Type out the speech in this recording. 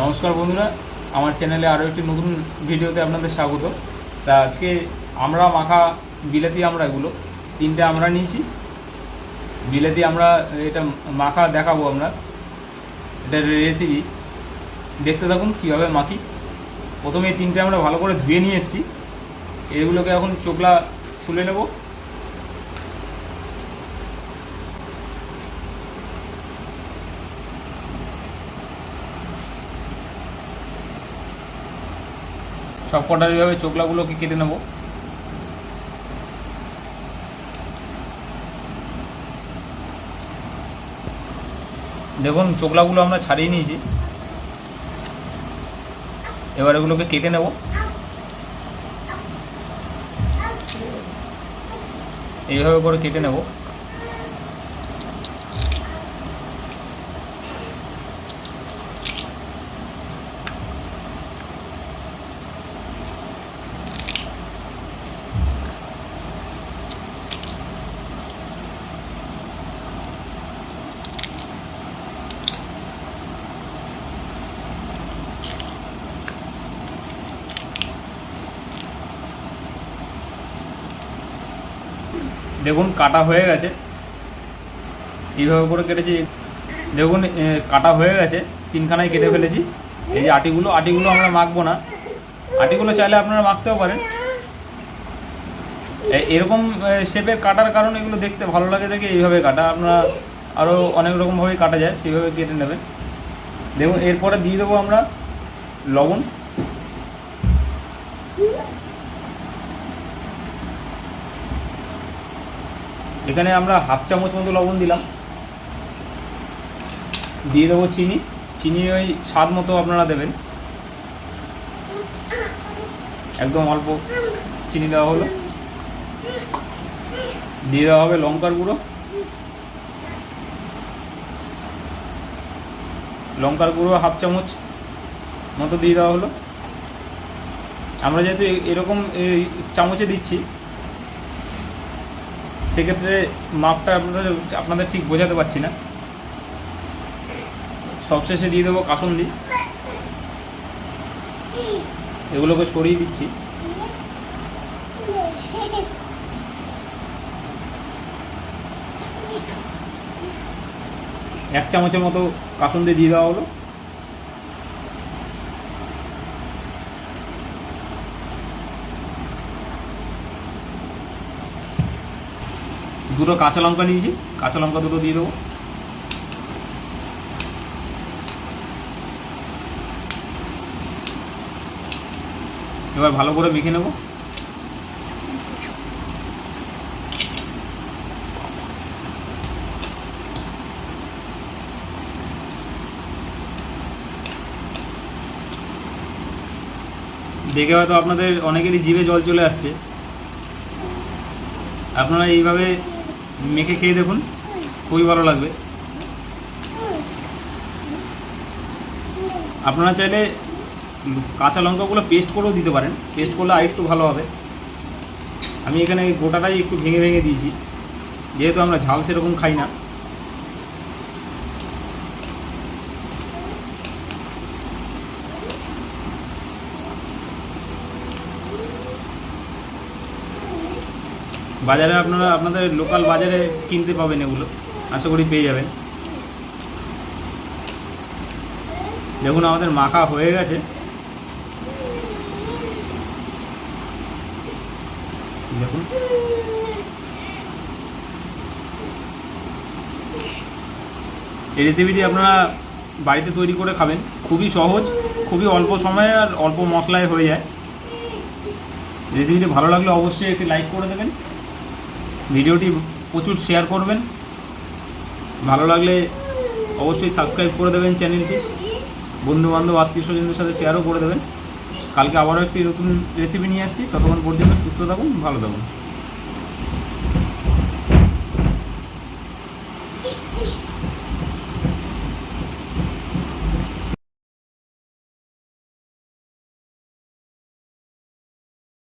নমস্কার বন্ধুরা, আমার চ্যানেলে আরও একটি নতুন ভিডিওতে আপনাদের স্বাগত। তা আজকে আমরা মাখা বিলেতি আমরা এগুলো তিনটে আমরা নিয়েছি। বিলেতি আমরা এটা মাখা দেখাবো আমরা। এটার রেসিপি দেখতে থাকুন কীভাবে মাখি। প্রথমে তিনটে আমরা ভালো করে ধুয়ে নিয়ে এসেছি। এগুলোকে এখন চোখলা ছুলে নেব। সব কটার এইভাবে চোখলাগুলোকে কেটে নেব। দেখুন, চোখলাগুলো আমরা ছাড়িয়ে নিয়েছি। এবার এগুলোকে কেটে নেব। এইভাবে করে কেটে নেব। দেখুন, কাটা হয়ে গেছে। এইভাবে করে কেটেছি। দেখুন কাটা হয়ে গেছে। তিনখানায় কেটে ফেলেছি। এই যে আটিগুলো আটিগুলো আমরা মাখবো না। আটিগুলো চাইলে আপনারা মাখতেও পারেন। এরকম শেপের কাটার কারণে এগুলো দেখতে ভালো লাগে দেখে এইভাবে কাটা। আপনারা আরও অনেক রকমভাবেই কাটা যায়, সেইভাবে কেটে নেবেন। দেখুন, এরপরে দিয়ে দেবো আমরা লবণ। এখানে আমরা হাফ চামচ মতো লবণ দিলাম। দিয়ে দেবো চিনি। চিনি ওই স্বাদ মতো আপনারা দেবেন। একদম অল্প চিনি দেওয়া হলো। দিয়ে দেওয়া হবে লঙ্কার গুঁড়ো। লঙ্কার গুঁড়ো হাফ চামচ মতো দিয়ে দেওয়া হলো। আমরা যেহেতু এরকম চামচে দিচ্ছি সেক্ষেত্রে মাপটা আপনাদের আপনাদের ঠিক বোঝাতে পারছি না। সবশেষে দিয়ে দেবো কাসন্দি। এগুলোকে সরিয়ে দিচ্ছি। এক চামচের মতো কাসন্দি দিয়ে দেওয়া হলো। দুটো কাঁচা লঙ্কা নিয়েছি। কাঁচা লঙ্কা দুটো দিয়ে দেবো। এবার ভালো করে মেখে নেব। দেখে হয়তো আপনাদের অনেকেরই জিভে জল চলে আসছে। আপনারা এইভাবে মেখে খেয়ে দেখুন, খুবই ভালো লাগবে। আপনারা চাইলে কাঁচা লঙ্কাগুলো পেস্ট করেও দিতে পারেন। পেস্ট করলে আরেকটু ভালো হবে। আমি এখানে গোটাটাই একটু ভেঙে ভেঙে দিয়েছি। যেহেতু আমরা ঝাল সেরকম খাই না। বাজারে আপনারা আপনাদের লোকাল বাজারে কিনতে পাবেন এগুলো। আশা করি পেয়ে যাবেন। দেখুন আমাদের মাখা হয়ে গেছে। দেখুন। এই রেসিপিটি আপনারা বাড়িতে তৈরি করে খাবেন। খুবই সহজ, খুবই অল্প সময়ে আর অল্প মশলায় হয়ে যায়। রেসিপিটি ভালো লাগলে অবশ্যই একটি লাইক করে দেবেন। ভিডিওটি প্রচুর শেয়ার করবেন। ভালো লাগলে অবশ্যই সাবস্ক্রাইব করে দেবেন চ্যানেলটি। বন্ধুবান্ধব আত্মীয় স্বজনদের সাথে শেয়ারও করে দেবেন। কালকে আবারও একটি নতুন রেসিপি নিয়ে আসছি। ততক্ষণ পর্যন্ত সুস্থ থাকুন, ভালো থাকুন।